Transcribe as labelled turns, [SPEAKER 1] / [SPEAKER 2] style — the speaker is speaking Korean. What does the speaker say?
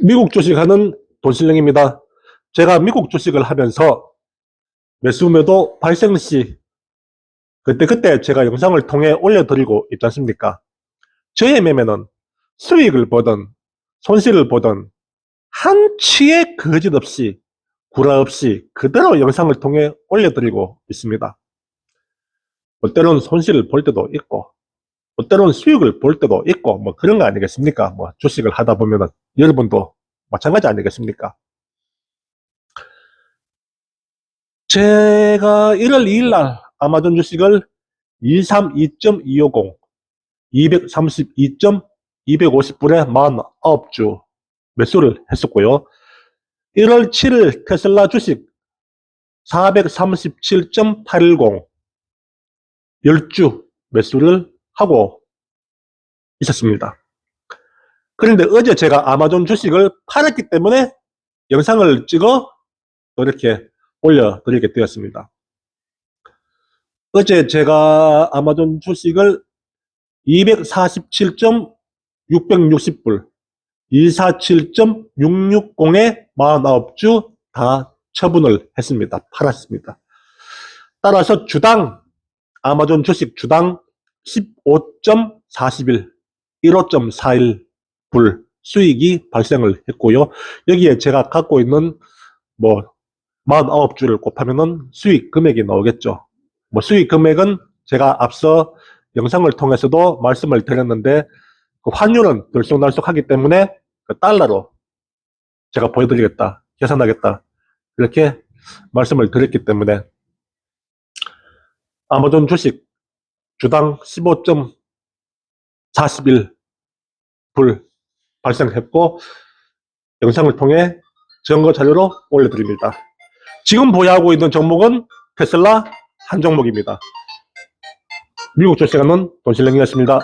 [SPEAKER 1] 미국 주식하는 돈실령입니다. 제가 미국 주식을 하면서 매수 매도 발생 시 그때그때 제가 영상을 통해 올려드리고 있지 않습니까? 저의 매매는 수익을 보든 손실을 보든 한치의 거짓 없이 구라 없이 그대로 영상을 통해 올려드리고 있습니다. 어때로는 손실을 볼 때도 있고 어때로는 수익을 볼 때도 있고 뭐 그런 거 아니겠습니까? 뭐 주식을 하다 보면은 여러분도 마찬가지 아니겠습니까? 제가 1월 2일 날 아마존 주식을 232.250 232.250불에 49주 매수를 했었고요. 1월 7일 테슬라 주식 437.810 10주 매수를 하고 있었습니다. 그런데 어제 제가 아마존 주식을 팔았기 때문에 영상을 찍어 이렇게 올려드리게 되었습니다. 어제 제가 아마존 주식을 247.660불, 247.660에 49주 다 처분을 했습니다. 팔았습니다. 따라서 주당, 아마존 주식 주당 15.41, 15.41불 수익이 발생을 했고요. 여기에 제가 갖고 있는 뭐 49주를 곱하면은 수익 금액이 나오겠죠. 뭐 수익 금액은 제가 앞서 영상을 통해서도 말씀을 드렸는데 그 환율은 들쑥날쑥하기 때문에 그 달러로 제가 보여드리겠다, 계산하겠다 이렇게 말씀을 드렸기 때문에 아마존 주식 주당 15.41불 발생했고 영상을 통해 증거 자료로 올려드립니다. 지금 보유하고 있는 종목은 테슬라 한 종목입니다. 미국 주식하는 돈실랭이었습니다.